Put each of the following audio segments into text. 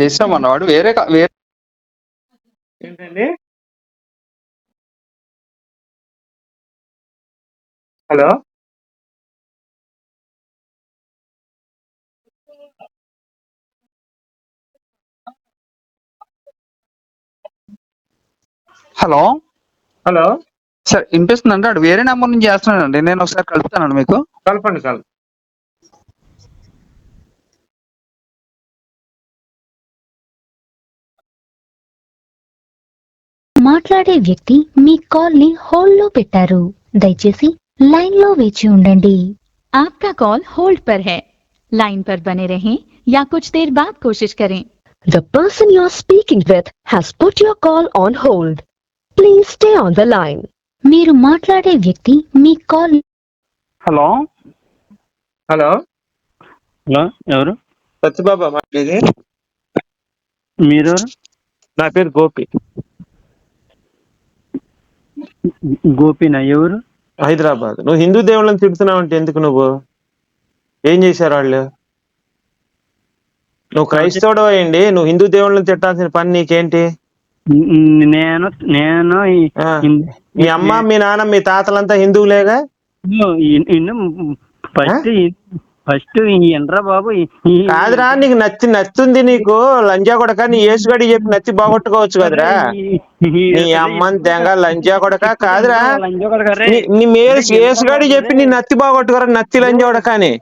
చేసినాం అన్నవాడు. వేరే వేరే ఏంటండి? హలో? హలో? హలో? సార్ వినిపిస్తుంది అంటే వాడు వేరే నెంబర్ నుంచి చేస్తున్నాడండి. నేను ఒకసారి కలుపుతానండి మీకు. కలపండి కలప మాట్లాడే వ్యక్తి మీ కాల్ ని హోల్డ్ లో పెట్టారు దయచేసి లైన్ లో వేచి ఉండండి आपका कॉल होल्ड पर है लाइन पर बने रहें या कुछ देर बाद कोशिश करें The person you're speaking with has put your call on hold. Please stay on the line. మీరు మాట్లాడే వ్యక్తి మీ కాల్ హలో హలో హలో ఎవరు సత్యబాబా మాట్లాడేది మీరు నా పేరు గోపి గోపినా ఎవరు? హైదరాబాద్. నువ్వు హిందూ దేవుళ్ళని తిడుతున్నావు అంటే ఎందుకు నువ్వు? ఏం చేశారు వాళ్ళు? నువ్వు క్రైస్తవుడు అయ్యండి నువ్వు హిందూ దేవుళ్ళని తిట్టాల్సిన పని నీకేంటి? నేను నేను మీ అమ్మ మీ నాన్న మీ తాతలంతా హిందువులేగా? ఫస్ట్ ఫస్ట్ ఎండ్రా బాబు కాదురా నీకు నచ్చి నచ్చుంది నీకు లంజా కొడక నీ యేసుగడి చెప్పి నచ్చి బాగొట్టుకోవచ్చు కదరా నీ అమ్మని తెంగ లంజా కొడక కాదురా. నీ- నీ మేలు యేసుగాడి చెప్పి నీ నత్తి బాగొట్టుకోరా నత్తి లంజా కొడక అని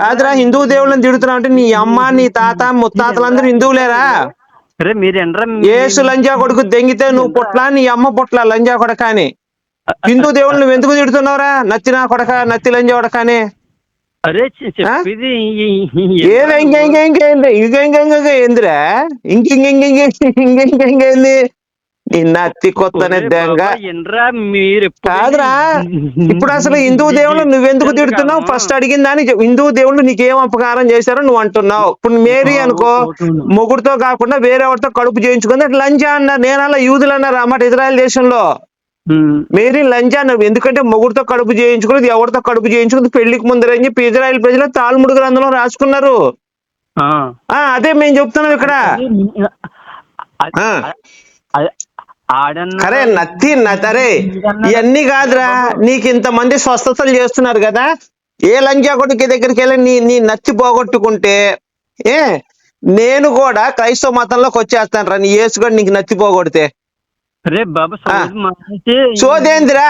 కాదురా హిందూ దేవుళ్ళని తిడుతున్నావు అంటే నీ అమ్మ నీ తాత ముత్తాతలందరూ హిందువులేరా రే మీరు యేసు లంజా కొడుకు దెంగితే నువ్వు పుట్ల నీ అమ్మ పుట్ల లంజా కొడక అని హిందూ దేవుళ్ళు నువ్వు ఎందుకు తిడుతున్నావురా నత్తి నా కొడక నత్తి లంజా కొడక అని ఇంకా ఇంకా ఇంకా ఏంది ఇంకా ఇంకా ఇంకా అత్తి కాదురా. ఇప్పుడు అసలు హిందూ దేవుళ్ళు నువ్వెందుకు తిడుతున్నావు? ఫస్ట్ అడిగింది అని హిందూ దేవుళ్ళు నీకేం అపకారం చేశారో నువ్వు అంటున్నావు. ఇప్పుడు మేరీ అనుకో మొగుడుతో కాకుండా వేరే ఎవరితో కడుపు చేయించుకుంది. అట్లా లంచా అన్నారు నేను అలా యూదులు అన్నారు అన్నమాట ఇజ్రాయల్ దేశంలో. మేరీ లంజా అన్నారు ఎందుకంటే మొగుడుతో కడుపు చేయించుకున్నది ఎవరితో కడుపు చేయించుకుంది పెళ్ళికి ముందరని చెప్పి ఇజ్రాయెల్ ప్రజలు తాల్ముడు గ్రంథంలో రాసుకున్నారు. అదే మేము చెప్తున్నాం ఇక్కడ. అరే నత్తి అరే ఇవన్నీ కాదురా. నీకు ఇంతమంది స్వస్థతలు చేస్తున్నారు కదా. ఏ లంజా కొడుకు దగ్గరికి వెళ్ళి నీ నీ నత్తి పోగొట్టుకుంటే ఏ నేను కూడా క్రైస్తవ మతంలోకి వచ్చేస్తాను రా నీ యేసుగడు నీకు నత్తి పోగొడితే. సోదేందిరా?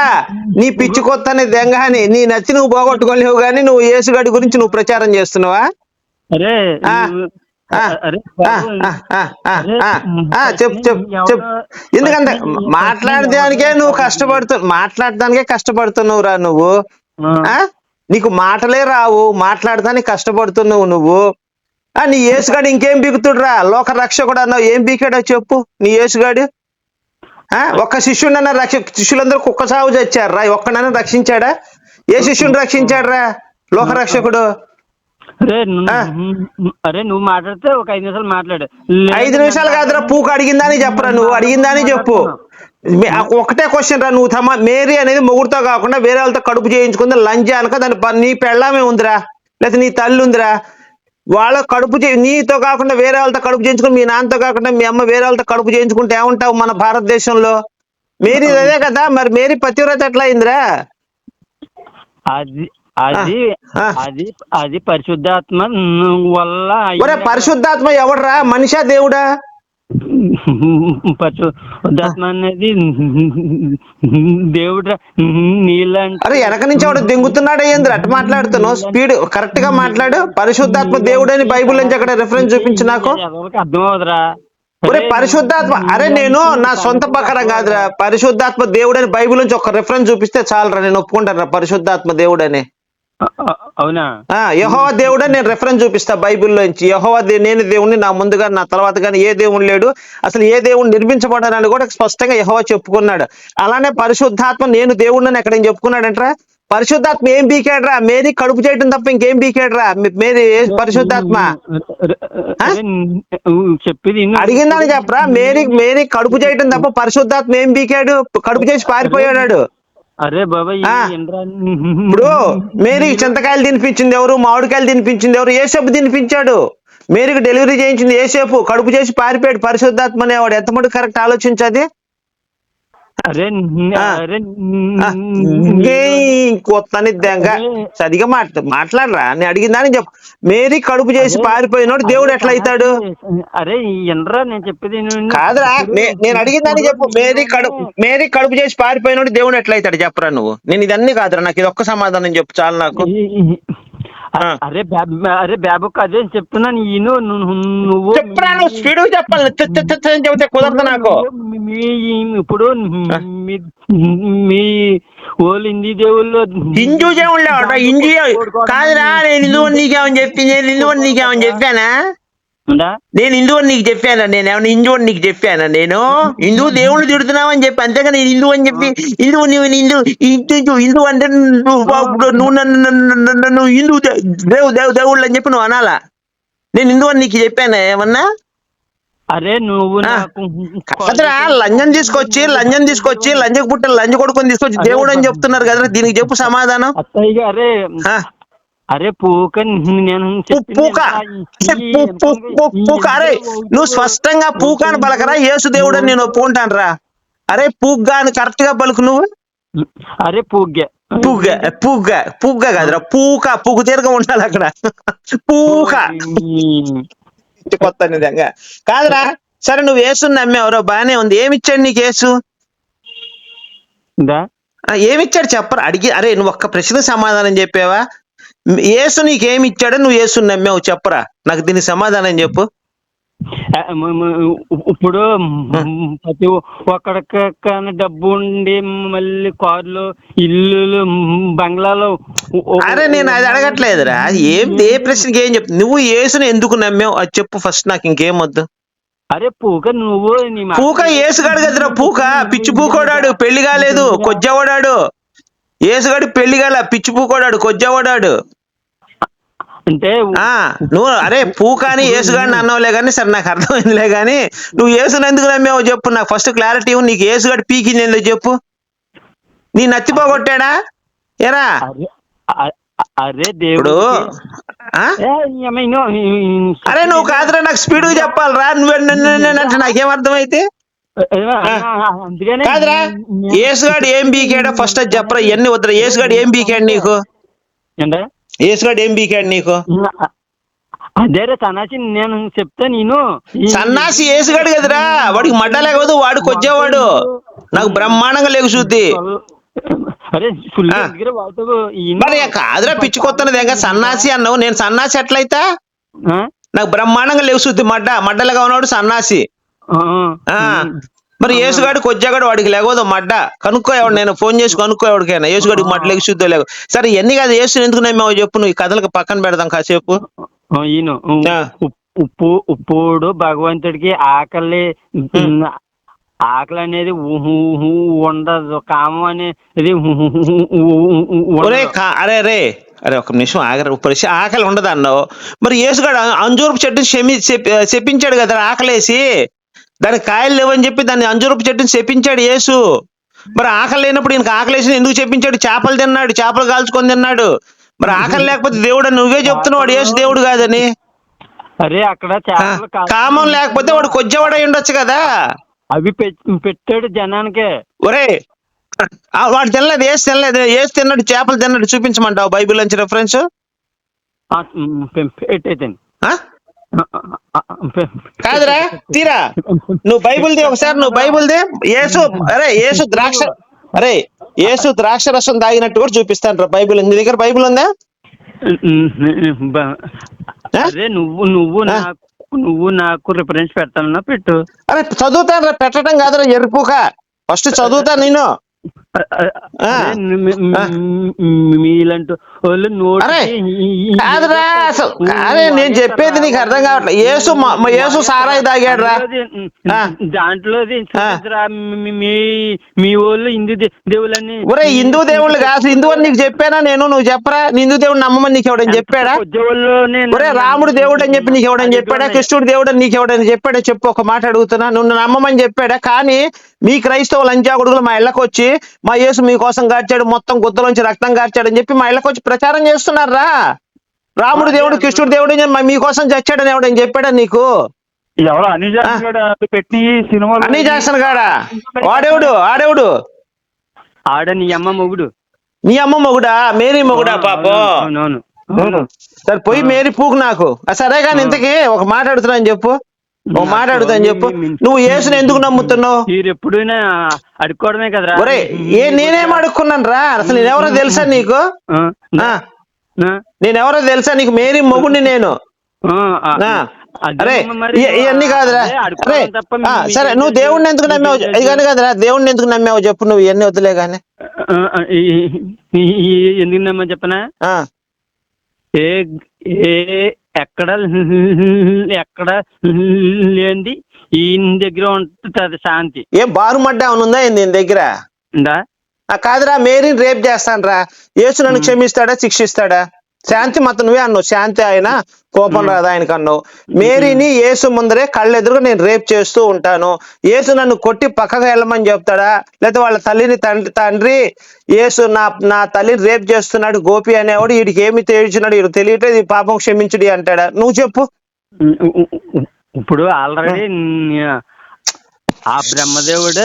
నీ పిచ్చి కొత్తనే దెంగాని నీ నచ్చి నువ్వు పోగొట్టుకోలేవు కానీ నువ్వు యేసుగడి గురించి నువ్వు ప్రచారం చేస్తున్నావా? చెప్పు చెప్పు చెప్పు. ఎందుకంటే మాట్లాడడానికే నువ్వు కష్టపడుతు మాట్లాడడానికే కష్టపడుతున్నావు రా నువ్వు నీకు మాటలే రావు మాట్లాడడానికి కష్టపడుతున్నావు నువ్వు. ఆ నీ యేసుగాడు ఇంకేం బీకుతుడురా? లోక రక్షకుడు అన్నావు ఏం బీకాడో చెప్పు నీ యేసుగాడు. ఒక్క శిష్యుడన్నా రక్ష శిష్యులందరూ కుక్క సాగు చచ్చారు రా ఒక్కడన్నా రక్షించాడా? ఏ శిష్యుని రక్షించాడు రా లోక రక్షకుడు అరే. అరే నువ్వు మాట్లాడితే ఒక ఐదు నిమిషాలు మాట్లాడు. ఐదు నిమిషాలు కాదురా పూకు అడిగిందని చెప్పరా నువ్వు? అడిగిందని చెప్పు. ఒకటే క్వశ్చన్ రా నువ్వు తమ మేరీ అనేది మొగుడుతో కాకుండా వేరే వాళ్ళతో కడుపు చేయించుకుంది లంజా అనక దాని నీ పెళ్ళామే ఉందిరా. లేకపోతే నీ తల్లి ఉందిరా. వాళ్ళ కడుపు చే నీతో కాకుండా వేరే వాళ్ళతో కడుపు చేయించుకుని మీ నాన్నతో కాకుండా మీ అమ్మ వేరే వాళ్ళతో కడుపు చేయించుకుంటే ఏముంటావు మన భారతదేశంలో? మేరీ అదే కదా మరి మేరీ పతివ్రత ఎట్లా అయిందిరా అది అది. అది అది పరిశుద్ధాత్మ వల్ల పరిశుద్ధాత్మ ఎవడరా? మనిషా దేవుడా? పరిశుద్ధాత్మ అనేది దేవుడు నీళ్ళంటే అరే వెనక నుంచి ఎవడు దెంగుతున్నాడు ఏంది అట్ట మాట్లాడుతున్నావు? స్పీడ్ కరెక్ట్గా మాట్లాడు. పరిశుద్ధాత్మ దేవుడు అని బైబుల్ నుంచి అక్కడ రెఫరెన్స్ చూపించు నాకు. అర్థం అవుదరా ఒరే పరిశుద్ధాత్మ అరే నేను నా సొంత ప్రకారం కాదురా. పరిశుద్ధాత్మ దేవుడు అని బైబిల్ నుంచి ఒక రెఫరెన్స్ చూపిస్తే చాలరా నేను ఒప్పుకుంటాను పరిశుద్ధాత్మ దేవుడు అని అవునా? ఆ యహోవ దేవుడు నేను రెఫరెన్స్ చూపిస్తా బైబిల్లో నుంచి. యహోవ దే- నేను దేవుణ్ణి నా ముందుగా నా తర్వాత కానీ ఏ దేవుడు లేడు. అసలు ఏ దేవుడు నిర్మించబడాలని కూడా స్పష్టంగా యహోవ చెప్పుకున్నాడు. అలానే పరిశుద్ధాత్మ నేను దేవుడిని ఎక్కడ ఏం చెప్పుకున్నాడంట్రా? పరిశుద్ధాత్మ ఏం బీకాడ్రా? మేరీ కడుపు చేయటం తప్ప ఇంకేం బీకాడ్రా? మేరీ పరిశుద్ధాత్మ? చెప్పేది. అడిగిందని చెప్పరా? మేరీ మేరీ కడుపు చేయటం తప్ప పరిశుద్ధాత్మ ఏం బీకాడు? కడుపు చేసి పారిపోయాడు అరే ఇప్పుడు మేరీకి చింతకాయలు తినిపించింది ఎవరు మామిడికాయలు తినిపించింది ఎవరు ఏసేపు తినిపించాడు. మేరీకి డెలివరీ చేయించింది ఏసేపు. కడుపు చేసి పారిపోయాడు పరిశుద్ధాత్మ అనేవాడు. ఎంత మటుకు కరెక్ట్ ఆలోచించది? అరే ఆ. అరే కొత్తని దెంగ సరిగా మాట్లా మాట్లాడరా? నేను అడిగిందని చెప్పు. మేరీ కడుపు చేసి పారిపోయినోడు దేవుడు ఎట్లా అవుతాడు? అరే ఇంద్ర నేను చెప్పేది. కాదురా నేను అడిగిందని చెప్పు. మేరీ కడుపు మేరీ కడుపు చేసి పారిపోయినోడు దేవుడు ఎట్లా అవుతాడు? చెప్పరా నువ్వు. నేను ఇదన్నీ కాదురా నాకు ఇది ఒక్క సమాధానం చెప్పు చాలు నాకు. అరే బాబు అరే బాబుకు అదే చెప్తున్నాను ఈయన నువ్వు నువ్వు స్పీడ్ చెప్పాలి చెబితే కుదరదు నాకు మీ ఇప్పుడు మీ ఓళ్ళు హిందీ దేవుళ్ళు హిందూ దేవుళ్ళు? హిందూ కాదురా నేను హిందూ అని నీకేమని చెప్పి నేను హిందూ అని నీకేమని చెప్పానా? నేను హిందూ అని నీకు చెప్పానా నేను? ఏమన్నా హిందూ అని నీకు చెప్పానా నేను? హిందూ దేవుళ్ళు తిడుతున్నావని చెప్పి అంతేగా నేను హిందూ అని చెప్పి హిందూ నువ్వు హిందూ హిందూ హిందూ అంటే నువ్వు నన్ను నన్ను- హిందూ దేవు దేవు దేవుళ్ళు అని చెప్పి నువ్వు అనాలా? నేను హిందూ అని నీకు చెప్పానా ఏమన్నా? అరే నువ్వు కాదురా లంజం తీసుకొచ్చి లంజం తీసుకొచ్చి లంజకు పుట్టిన లంజ కొడుకుని తీసుకొచ్చి దేవుడు అని చెప్తున్నారు కదరా దీనికి చెప్పు సమాధానం. ఆ, అరే పూక నేను పూక పూక అరే నువ్వు స్పష్టంగా పూక అని పలకరా యేసు దేవుడు అని నేను ఒప్పుకుంటాను రా అరే పూగ్గా అని కరెక్ట్గా పలుకు నువ్వు అరే పూగ్య పూగ్గ పూగ్గ పూగ్గ కాదురా పూక పూకు తీరగా ఉండాలి అక్కడ పూక కొత్త నిజంగా కాదురా సరే నువ్వు యేసుని నమ్మావురో బానే ఉంది ఏమిచ్చాడు నీకు? ఆ, ఏమిచ్చాడు చెప్పరా అడిగి అరే నువ్వు ఒక్క ప్రశ్న సమాధానం చెప్పావా యేసు నీకు ఏమి ఇచ్చాడో నువ్వు యేసుని నమ్మావు చెప్పరా. నాకు దీనికి సమాధానం చెప్పు. ఇప్పుడు ప్రతి ఒక్కడికి కానీ డబ్బు ఉండి మళ్ళీ కార్లు ఇల్లులు బంగ్లాలు అరే నేను అది అడగట్లేదురా. ఏం ఏ ప్రశ్నకి ఏం చెప్తా నువ్వు యేసుని ఎందుకు నమ్మావు? అది చెప్పు ఫస్ట్ నాకు ఇంకేం వద్దు. అరే పూక నువ్వు పూక ఏసుగాడు కదరా పూక. పిచ్చి పూకోడాడు పెళ్ళి కాలేదు కొజ్జవడాడు. ఏసుగాడు పెళ్ళి పిచ్చి పూకోడాడు కొజ్జవడాడు అంటే ఆ నువ్వు అరే పూక అని ఏసుగాడిని అన్నావులే కానీ సరే నాకు అర్థమైందిలే కానీ నువ్వు ఏసుని ఎందుకు నమ్మావో చెప్పు నాకు ఫస్ట్ క్లారిటీ. నీకు ఏసుగాడు పీకింది ఎందుకు చెప్పు నీ నత్తిపోగొట్టాడా ఏరా అరే దేవుడు? అరే నువ్వు కాదురా నాకు స్పీడ్ చెప్పాలిరా నువ్వు అంటే నాకేం అర్థమైతే కాదురా ఏసుగాడు ఏం బీకాడో? ఫస్ట్ అది చెప్పరా ఇవన్నీ వద్దురా. ఏసుగాడు ఏం బీకాడు నీకు? ఏసుగాడు ఏం బీకాడు నీకు? అదేరే సన్నాసి నేను చెప్తా నేను. సన్నాసి ఏసుగాడు కదరా. వాడికి మడ్డ లేకపోతే వాడికి వచ్చేవాడు. నాకు బ్రహ్మాండంగా లేకు చూద్ది మరి కాదురా పిచ్చుకొత్తనది ఇంకా సన్నాసి అన్నావు. నేను సన్నాసి ఎట్లయితా? నాకు బ్రహ్మాండంగా లేవు శుద్ధి. మడ్డ మడ్డలుగా ఉన్నాడు సన్నాసి. మరి యేసుగాడు కొజ్జాగాడు వాడికి లేకపోతే మడ్డ. కనుక్కో ఎవడు నేను ఫోన్ చేసి కనుక్కో ఎవడికైనా. యేసుగాడికి మడ్డ లేక శుద్ధి లేవు సరే ఎన్ని కాదు యేసు ఎందుకు నమ్మావు చెప్పు నువ్వు? ఈ కథలకు పక్కన పెడదాం కాసేపు. ఉప్పు ఉప్పుడు భగవంతుడికి ఆకలి ఆకలి అనేది ఉండదు. కామం అనేది అరే రే. అరే ఒక నిమిషం ఆగరు పరిస్థితి ఆకలి ఉండదు అన్నావు మరి యేసుగాడు అంజూరపు శమి శపి- శపించాడు కదా ఆకలేసి. దానికి కాయలు లేవని చెప్పి దాన్ని అంజూరపు చెట్టుని శపించాడు యేసు. మరి ఆకలి లేనప్పుడు ఈయనకి ఆకలేసి ఎందుకు చెప్పించాడు చేపలు తిన్నాడు చేపలు కాల్చుకొని తిన్నాడు. మరి ఆకలి లేకపోతే దేవుడు నువ్వే చెప్తున్నావు వాడు యేసు దేవుడు కాదని. అరే అక్కడ. కామం లేకపోతే వాడు కొజ్జవాడై ఉండొచ్చు కదా. అవి పెట్- పెట్టాడు జనానికే. ఒరే ఆ, వాడు తినలేదు ఏసు తినలేదు ఏసు తిన్నాడు చేపలు తిన్నాడు చూపించమంటావు బైబిల్ నుంచి రెఫరెన్స్ పెట్టేదండి కాదురా తీరా. నువ్వు బైబిల్ ది ఒకసారి నువ్వు బైబిల్ ది యేసు అరే యేసు ద్రాక్ష అరే యేసు ద్రాక్ష రసం తాగినట్టు కూడా చూపిస్తాను రా బైబిల్. నీ దగ్గర బైబిల్ ఉందా? అరే నువ్వు నువ్వు నువ్వు నాకు రిఫరెన్స్ పెట్టాలన్నా పెట్టు. అరే చదువుతాను రా పెట్టడం కాదురా ఎరుపుక. ఫస్ట్ చదువుతాను నేను. మీలాంటి కాదురా అసలు అరే నేను చెప్పేది నీకు అర్థం కావట్లేదు యేసు మా- మా యేసు సారాయి తాగాడు రా. దాంట్లో. మీ మీ వాళ్ళు హిందూ దేవుళ్ళని ఒరే హిందూ దేవుళ్ళు కాదు హిందూ అని నీకు చెప్పానా నేను? నువ్వు చెప్పరా? హిందూ దేవుడు నమ్మమని నీకు ఎవడని చెప్పాడా? ఒరే రాముడు దేవుడు అని చెప్పి నీకు ఎవడని చెప్పాడా? కృష్ణుడు దేవుడు అని నీకు ఎవడని చెప్పాడా? చెప్పు ఒక మాట అడుగుతున్నా. నువ్వు నమ్మమని చెప్పాడా? కానీ మీ క్రైస్తవ లంచాగుడుగులు మా ఇళ్ళకి వచ్చి మా యేసు మీకోసం గార్చాడు మొత్తం గుద్దలోంచి రక్తం గార్చాడు అని చెప్పి మా ఇళ్ళకి వచ్చి ప్రచారం చేస్తున్నారా రాముడు దేవుడు కృష్ణుడు దేవుడు మీకోసం చచ్చాడని ఎవడని చెప్పాడా నీకు? ఎవరో? అన్ని చేస్తున్నాడు పెట్టి సినిమాలు అన్ని చేస్తాను కాడా వాడెవడు? ఆడెవడు ఆడ నీ అమ్మ మొగుడు. నీ అమ్మ మొగుడా? మేరీ మొగుడా పాపం? సరే పోయి మేరీ పూకు నాకు. సరే కానీ ఇంతకీ ఒక మాట అడుగుతున్నాను చెప్పు. ఒక మాట అడుగుతాను చెప్పు. నువ్వు యేసుని ఎందుకు నమ్ముతున్నావు? మీరు ఎప్పుడైనా అడుక్కోవడమే కదరా? ఒరే ఏ నేనేం అడుక్కున్నాను రా? అసలు నేనెవరో తెలుసా నీకు? నేనెవరో తెలుసా నీకు? మేరీ మొగుడిని నేను. అరే ఇవన్నీ కాదురా. అరే సరే నువ్వు దేవుణ్ణి ఎందుకు నమ్మావు? ఇది కానీ కాదురా దేవుణ్ణి ఎందుకు నమ్మావు చెప్పు నువ్వు ఇవన్నీ వద్దులే కానీ ఎందుకు నమ్మని చెప్పనా? ఆ, ఏ ఏ ఎక్కడ ఎక్కడ లేనిది ఈయన దగ్గర ఉంటుంది శాంతి. ఏం బారుమడ్డా ఉందా ఏంది దీని దగ్గర? ఉందా? కాదురా మేరీని రేప్ చేస్తాను రా యేసు నన్ను క్షమిస్తాడా శిక్షిస్తాడా? శాంతి మత నువ్వే అన్నావు. శాంతి ఆయన కోపం రాదు ఆయనకు అన్నావు. మేరీని యేసు ముందరే కళ్ళెదురుగా నేను రేప్ చేస్తూ ఉంటాను. యేసు నన్ను కొట్టి పక్కగా వెళ్ళమని చెప్తాడా? లేకపోతే వాళ్ళ తల్లిని తండ్రి తండ్రి యేసు నా నా తల్లిని రేప్ చేస్తున్నాడు గోపి అనేవాడు వీడికి ఏమి తేల్చున్నాడు వీడు తెలియట్లేదు ఈ పాపం క్షమించుడి అంటాడా? నువ్వు చెప్పు. ఇప్పుడు ఆల్రెడీ ఆ బ్రహ్మదేవుడు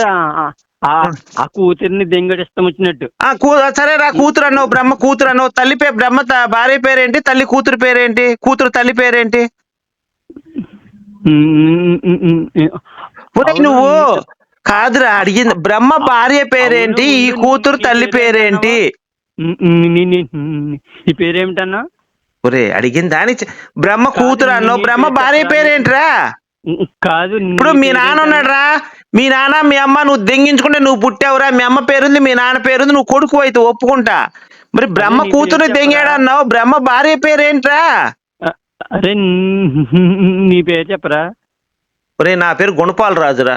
ఆ- కూతురిని దెంగడి ఇష్టం వచ్చినట్టు. ఆ కూ సరే రా కూతురు అన్నావు బ్రహ్మ కూతురు అన్నావు తల్లి పేరు బ్రహ్మ త- భార్య పేరేంటి? తల్లి కూతురు పేరేంటి? కూతురు తల్లి పేరేంటి? ఒరేయ్ నువ్వు? కాదురా అడిగింది. బ్రహ్మ భార్య పేరేంటి? ఈ కూతురు తల్లి పేరేంటి? ఈ పేరేమిటన్నా? ఒరే అడిగింది దాని బ్రహ్మ కూతురు అన్నావు బ్రహ్మ భార్య పేరేంటిరా? కాదు ఇప్పుడు మీ నాన్న? ఉన్నాడు రా మీ నాన్న మీ అమ్మ నువ్వు దెంగించుకుంటే నువ్వు పుట్టావురా. మీ అమ్మ పేరుంది మీ నాన్న పేరుంది నువ్వు కొడుకు అయితే ఒప్పుకుంటా. మరి బ్రహ్మ కూతురు దెంగాడు? అన్నావు బ్రహ్మ భార్య పేరేంట్రా? అరే నీ పేరు చెప్పరా? ఒరే నా పేరు గుణపాల రాజురా?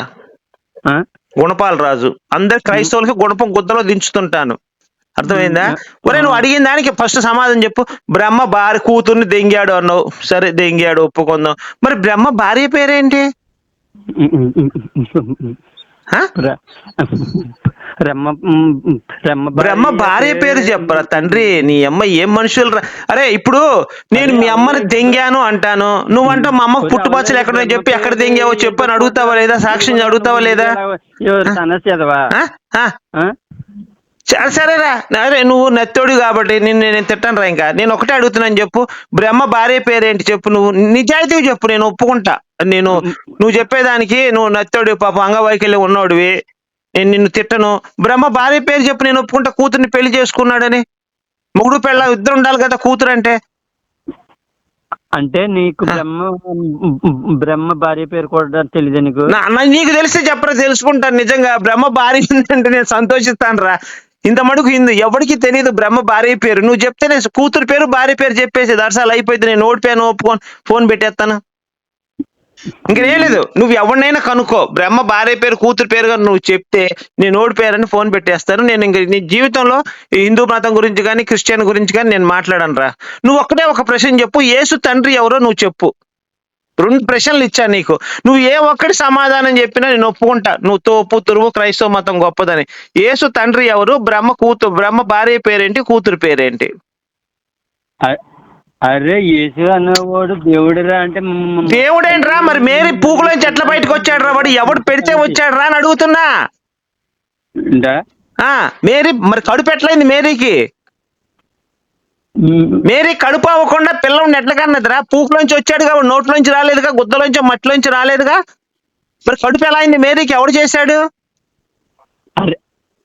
గుణపాల రాజు. అందరు క్రైస్తవులకి గుణపం గుద్దలో దించుతుంటాను. అర్థమైందా? ఒరే నువ్వు అడిగిన దానికి ఫస్ట్ సమాధానం చెప్పు. బ్రహ్మ భార్య కూతుర్ని దెంగాడు అన్నావు. సరే దెంగాడు ఒప్పుకుందాం. మరి బ్రహ్మ భార్య పేరేంటి? బ్రహ్మ భార్య పేరు చెప్పరా తండ్రి? నీ అమ్మ ఏం మనుషులు రా అరే ఇప్పుడు నేను మీ అమ్మని దెంగాను అంటాను. నువ్వంటావు మా అమ్మకు పుట్టుబచ్చలు ఎక్కడ చెప్పి ఎక్కడ దెంగావో చెప్పు అని అడుగుతావా లేదా? సాక్ష్యం అడుగుతావా లేదా తనసేదవా ఆ? ఆ? సరే సరేరా. అరే నువ్వు నెత్తోడు కాబట్టి నిన్ను నేను తిట్టాను రా ఇంకా. నేను ఒకటే అడుగుతున్నాను చెప్పు. బ్రహ్మ భార్య పేరేంటి చెప్పు నువ్వు. నిజాయితీగా చెప్పు నేను ఒప్పుకుంటా. నేను నువ్వు చెప్పేదానికి నువ్వు నెత్తోడు పాప అంగవైకల్యం ఉన్నోడివి. నేను నిన్ను తిట్టను. బ్రహ్మ భార్య పేరు చెప్పు నేను ఒప్పుకుంటా. కూతుర్ని పెళ్ళి చేసుకున్నాడని. మొగుడు పెళ్ళ ఇద్దరు ఉండాలి కదా కూతురు అంటే అంటే నీకు బ్రహ్మ బ్రహ్మ భార్య పేరు కూడా తెలియదు నీకు? నీకు తెలిస్తే చెప్పరా తెలుసుకుంటాను నిజంగా. బ్రహ్మ భార్య ఉందంటే నేను సంతోషిస్తాను రా ఇంత మటుకు ఇందు ఎవరికి తెలియదు బ్రహ్మ భార్య పేరు. నువ్వు చెప్తే నేను కూతురు పేరు భార్య పేరు చెప్పేసి దర్శనాలు అయిపోయింది. నేను ఓడిపోయాను ఒప్పుకొని ఫోన్ పెట్టేస్తాను. ఇంకేం లేదు. నువ్వు ఎవరినైనా కనుక్కో. బ్రహ్మ భార్య పేరు కూతురు పేరు కానీ నువ్వు చెప్తే నేను ఓడిపోయారని ఫోన్ పెట్టేస్తాను. నేను ఇంక నీ జీవితంలో హిందూ మతం గురించి కానీ క్రిస్టియన్ గురించి కానీ నేను మాట్లాడను రా నువ్వు ఒక్కటే ఒక ప్రశ్న చెప్పు. యేసు తండ్రి ఎవరో నువ్వు చెప్పు. రెండు ప్రశ్నలు ఇచ్చా నీకు. నువ్వు ఏ ఒక్కటి సమాధానం చెప్పినా నేను ఒప్పుకుంటా. నువ్వు తోపు తురువు క్రైస్తవ మతం గొప్పదని. యేసు తండ్రి ఎవరు? బ్రహ్మ కూతురు బ్రహ్మ భార్య పేరేంటి కూతురు పేరేంటి? అరే యేసు అనేవాడు దేవుడురా అంటే దేవుడేంట్రా? మరి మేరీ పూకులోంచి ఎట్లా బయటకు వచ్చాడు రా వాడు? ఎవడు పెడితే వచ్చాడు రా అని అడుగుతున్నా. మేరీ మరి కడుపు ఎట్లయింది మేరీకి? మేరీ కడుపు అవ్వకుండా పిల్లని ఎట్లా పూకులోంచి వచ్చాడుగా నోట్లోంచి రాలేదుగా గుద్దలోంచి మట్టిలోంచి రాలేదుగా. మరి కడుపు ఎలా అయింది? మేరీకి ఎవడు చేశాడు?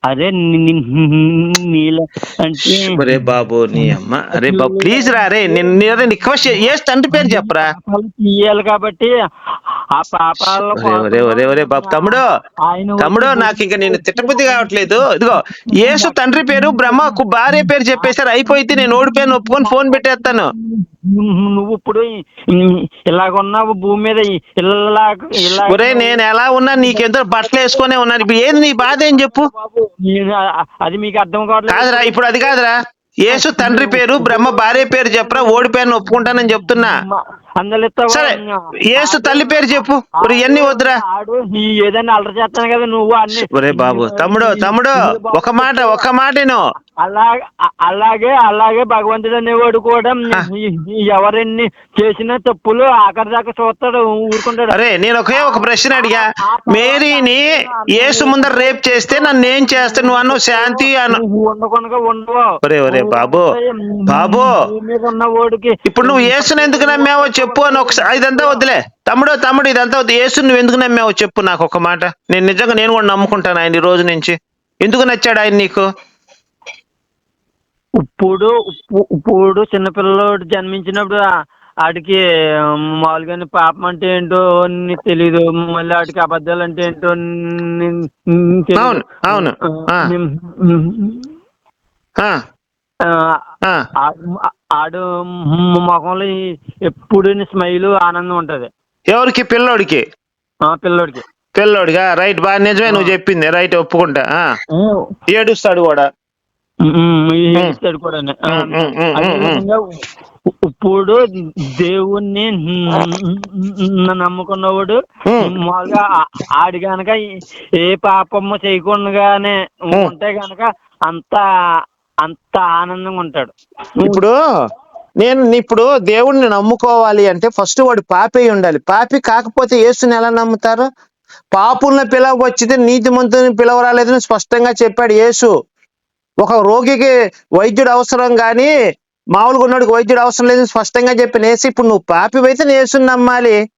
అరే ని- ని- నీల అంటే అరే బాబు నీ అమ్మ. అరే బాబు ప్లీజ్ రా రే నేను రిక్వెస్ట్ ఏ తండ్రి పేరు చెప్పరా? తీయాలి కాబట్టి ఆ పాపాల ఒరే ఒరే ఒరే ఒరే బాబు తమ్ముడు ఆయన తమ్ముడు నాకు ఇంకా నేను తిట్టబుద్ధి కావట్లేదు. ఇదిగో యేసు తండ్రి పేరు బ్రహ్మకు భార్య పేరు చెప్పేసారు అయిపోయింది నేను ఓడిపోయాను ఒప్పుకొని ఫోన్ పెట్టేస్తాను. నువ్వు ఇప్పుడు ఇలాగున్నావు భూమి మీద ఇలా ఒరే నేను ఎలా ఉన్నా నీకెంతో బట్టలు వేసుకునే ఉన్నాను? ఇప్పుడు ఏది నీ బాధ ఏం చెప్పు? అది మీకు అర్థం కావట్లేదు. కాదురా ఇప్పుడు అది కాదురా. యేసు తండ్రి పేరు బ్రహ్మ భార్య పేరు చెప్పరా ఓడిపోయాను ఒప్పుకుంటానని చెప్తున్నా? సరే యేసు తల్లి పేరు చెప్పు. మరి ఇవన్నీ వద్దురా? ఏదైనా అల్లరి చేస్తాను కదా నువ్వు అన్ని. ఒరే బాబు తమ్ముడు తమ్ముడు ఒక మాట ఒక మాట. అలాగే అలాగే అలాగే భగవంతుడు అనేవాడు కూడా ఎవరెన్ని చేసిన తప్పులు ఆఖరి దాకా చూస్తాడు ఊరుకుంటాడు. అరే నేను ఒకే ఒక ప్రశ్న అడిగా. మేరీని యేసు ముందర రేప్ చేస్తే నన్ను ఏం చేస్తా నువ్వు అన్నావు శాంతి ఉండకుండా ఉండవు? ఒరే ఒరే బాబు బాబు. ఉన్న వాడికి ఇప్పుడు నువ్వు యేసుని ఎందుకు నమ్మావో చెప్పు అని ఒకసారి ఇదంతా వద్దులే. తమ్ముడు తమ్ముడు ఇదంతా వద్దు. యేసుని నువ్వు ఎందుకు నమ్మావో? చెప్పు నాకు ఒక మాట. నేను నిజంగా నేను కూడా నమ్ముకుంటాను ఆయన ఈ రోజు నుంచి. ఎందుకు నచ్చాడు ఆయన నీకు? ఇప్పుడు ఇప్పుడు చిన్నపిల్లడు జన్మించినప్పుడు ఆడికి మామూలుగా పాపం అంటే ఏంటో నీకు తెలీదు. మళ్ళీ ఆడికి అబద్ధాలు అంటే ఏంటో. అవును, అవును. ఆడు ముఖంలో ఎప్పుడు స్మైల్ ఆనందం ఉంటది. ఎవరికి? పిల్లోడికి. ఆ పిల్లోడికి. పిల్లోడిగా రైట్ బాగా నిజమే నువ్వు చెప్పింది. రైట్ ఒప్పుకుంటా. ఏడుస్తాడు కూడా. ఉమ్, ఇస్తాడు కూడా. ఇప్పుడు దేవుణ్ణి నమ్ముకున్నవాడు. మామూలుగా ఆడి గనక ఏ పాపము చేయకుండానే ఉంటే గనక అంత అంత ఆనందంగా ఉంటాడు. ఇప్పుడు నేను ఇప్పుడు దేవుణ్ణి నమ్ముకోవాలి అంటే ఫస్ట్ వాడు పాపి ఉండాలి. పాపి కాకపోతే యేసుని ఎలా నమ్ముతారు? పాపుల్ని పిలవచ్చితే నీతిమంతుని పిలవరాలేదని స్పష్టంగా చెప్పాడు యేసు. ఒక రోగికి వైద్యుడు అవసరం కానీ మామూలుగా ఉన్నోడికి వైద్యుడు అవసరం లేదని స్పష్టంగా చెప్పిన ఏసు ఇప్పుడు నువ్వు పాపి అయితే యేసుని నమ్మాలి.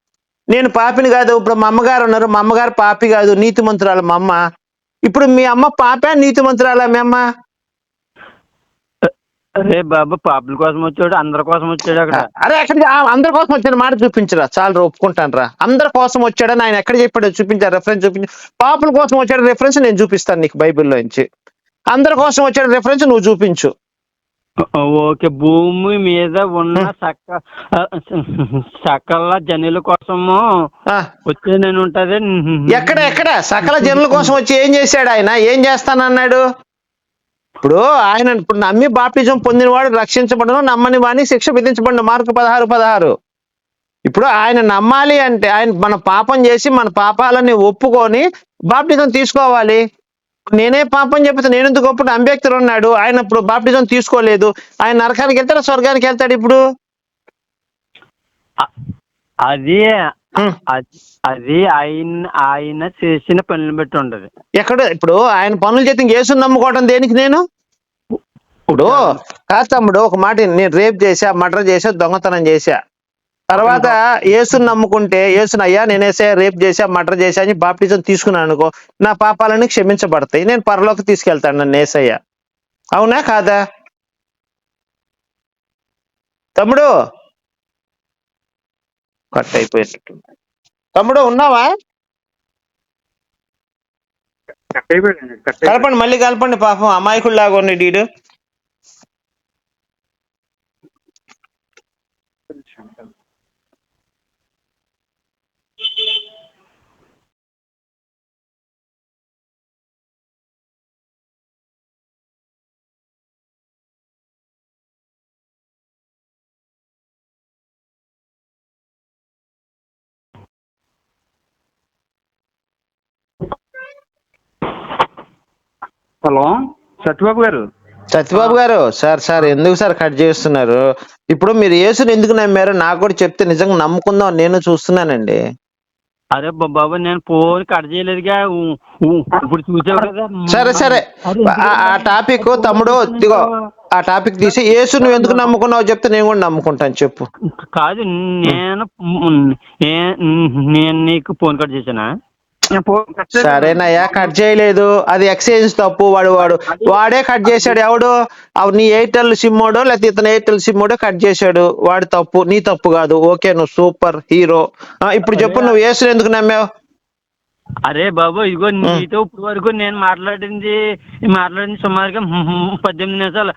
నేను పాపిని కాదు ఇప్పుడు మా అమ్మగారు ఉన్నారు. మా అమ్మగారు పాపి కాదు నీతిమంతురాలు మా అమ్మ. ఇప్పుడు మీ అమ్మ పాపే నీతిమంతురాలా మీ అమ్మ? అరే బాబు పాపుల కోసం వచ్చాడు అందరి కోసం వచ్చాడు అక్కడ. అరే ఎక్కడ ఆ అందరి కోసం వచ్చిన మాట చూపించరా? చాలా ఒప్పుకుంటాను రా అందరి కోసం వచ్చాడని ఆయన ఎక్కడ చెప్పాడో చూపించారు? రెఫరెన్స్ చూపించు పాపుల కోసం వచ్చాడు రెఫరెన్స్ నేను చూపిస్తాను నీకు బైబిల్లో నుంచి. అందరి కోసం వచ్చాడు రెఫరెన్స్ నువ్వు చూపించు. ఓకే భూమి మీద ఉన్న సక సకల జనుల కోసము వచ్చే నేను ఉంటది. ఎక్కడ ఎక్కడ? సకల జనుల కోసం వచ్చి ఏం చేశాడు ఆయన? ఏం చేస్తానన్నాడు? ఇప్పుడు ఆయన ఇప్పుడు నమ్మి బాప్టిజం పొందినవాడు రక్షించబడను నమ్మని వాడిని శిక్ష విధించబడిన. మార్కు పదహారు పదహారు. ఇప్పుడు ఆయన నమ్మాలి అంటే ఆయన మన పాపం చేసి మన పాపాలని ఒప్పుకొని బాప్టిజం తీసుకోవాలి. నేనే పాపం చెప్తే నేను ఎందుకు ఒప్పుడు అంబేద్కర్ ఉన్నాడు. ఆయన ఇప్పుడు బాప్టిజం తీసుకోలేదు. ఆయన నరకానికి వెళ్తాడు? స్వర్గానికి వెళ్తాడు ఇప్పుడు? అది అది- ఆయన ఆయన చేసిన పనులు బట్టి ఉంటది. ఎక్కడ? ఇప్పుడు ఆయన పనులు చేతి యేసుని నమ్ముకోవడం దేనికి నేను? ఇప్పుడు కాదు తమ్ముడు ఒక మాట. నేను రేప్ చేశా మర్డర్ చేశా దొంగతనం చేశా. తర్వాత యేసుని నమ్ముకుంటే యేసుని అయ్యా నేనేసే రేప్ చేశా మర్డర్ చేశా అని బాప్టిజం తీసుకున్నాను అనుకో నా పాపాలన్నీ క్షమించబడతాయి. నేను పరలోకి తీసుకెళ్తాను నన్ను ఏసయ్య. అవునా కాదా? తమ్ముడు! కట్ అయిపోయినట్టు తమ్ముడు ఉన్నావా? కలపండి మళ్ళీ కలపండి పాపం. అమాయకుడు లాగా ఉండి డీడు. హలో సత్యబాబు గారు. సత్యబాబు గారు సార్ సార్ ఎందుకు సార్ కట్ చేస్తున్నారు? ఇప్పుడు మీరు యేసుని ఎందుకు నమ్మారు నాకు కూడా చెప్తే నిజంగా నమ్ముకుందాం అని నేను చూస్తున్నానండి. అరే బాబు నేను ఫోన్ కట్ చేయలేదుగా ఇప్పుడు చూసావు కదా సరే సరే. ఆ- టాపిక్ తమ్ముడు ఇదిగో ఆ టాపిక్ తీసి యేసు నువ్వు ఎందుకు నమ్ముకున్నావు? చెప్తే నేను కూడా నమ్ముకుంటాను చెప్పు. కాదు నేను నేను నీకు ఫోన్ కట్ చేశానా? సరేనయ్యా కట్ చేయలేదు. అది ఎక్స్చేంజ్ తప్పు వాడు వాడు. వాడే కట్ చేశాడు ఎవడు? అవి నీ ఎయిర్టెల్ సిమ్మోడో లేకపోతే ఇతను ఎయిర్టెల్ సిమ్మోడో కట్ చేశాడు. వాడు తప్పు నీ తప్పు కాదు. ఓకే నువ్వు సూపర్ హీరో. ఇప్పుడు చెప్పు నువ్వు యేసుని ఎందుకు నమ్మావు? అరే బాబు ఇదిగో నీతో ఇప్పుడు వరకు నేను మాట్లాడింది మాట్లాడింది సుమారుగా పద్దెనిమిది నిమిషాలు.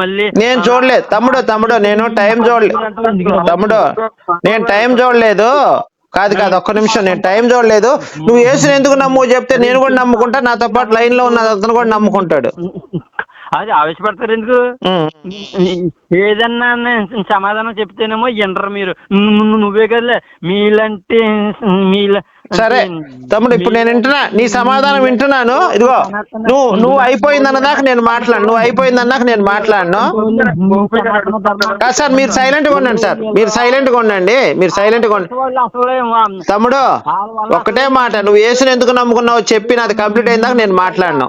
మళ్ళీ నేను చూడలేదు. తమ్ముడు తమ్ముడు నేను టైం చూడలేదు. తమ్ముడు నేను టైం చూడలేదు. కాదు కాదు ఒక్క నిమిషం నేను టైం చూడలేదు. నువ్వు యేసుని ఎందుకు నమ్ము చెప్తే నేను కూడా నమ్ముకుంటా నాతో పాటు లైన్లో ఉన్న అతను కూడా నమ్ముకుంటాడు. అది ఆవేశపడతారు ఎందుకు. ఏదన్నా సమాధానం చెప్తేనేమో వినరు మీరు. నువ్వే కదలే. మీలాంటి మీల సరే తమ్ముడు ఇప్పుడు నేను వింటున్నా నీ సమాధానం వింటున్నాను ఇదిగో నువ్వు నువ్వు అయిపోయిందన్న దాకా నేను మాట్లాడు నువ్వు అయిపోయిందన్నాక నేను మాట్లాడను కాదు సార్ మీరు సైలెంట్గా ఉండండి సార్ మీరు సైలెంట్గా ఉండండి మీరు సైలెంట్గా తమ్ముడు ఒక్కటే మాట నువ్వు యేసుని ఎందుకు నమ్ముకున్నావు చెప్పి నాది కంప్లీట్ అయిందాక నేను మాట్లాడను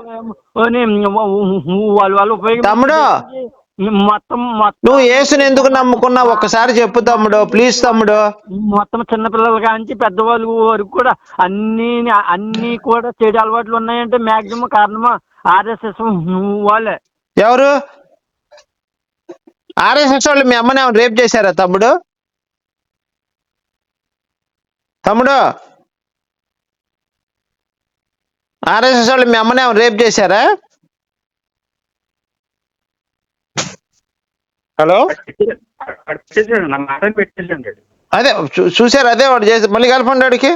తమ్ముడు మొత్తం మొత్తం నువ్వు యేసుని ఎందుకు నమ్ముకున్నావు? ఒక్కసారి చెప్పు తమ్ముడు ప్లీజ్ తమ్ముడు. మొత్తం చిన్నపిల్లల కాంచి పెద్దవాళ్ళు వరకు కూడా అన్ని అన్ని కూడా చెడు అలవాట్లు ఉన్నాయంటే మాక్సిమం కారణమా ఆర్ఎస్ఎస్ వాళ్ళే. ఎవరు? ఆర్ఎస్ఎస్ వాళ్ళు మీ అమ్మని రేప్ చేశారా తమ్ముడు? తమ్ముడు? ఆర్ఎస్ఎస్ వాళ్ళు మీ అమ్మని ఏమైనా రేప్ చేశారా? హలో? పెట్టేసాడు నా మాట పెట్టేసండి అదే చూ- చూశారు అదే వాడు చేసి మళ్ళీ కలపండి వాడికి.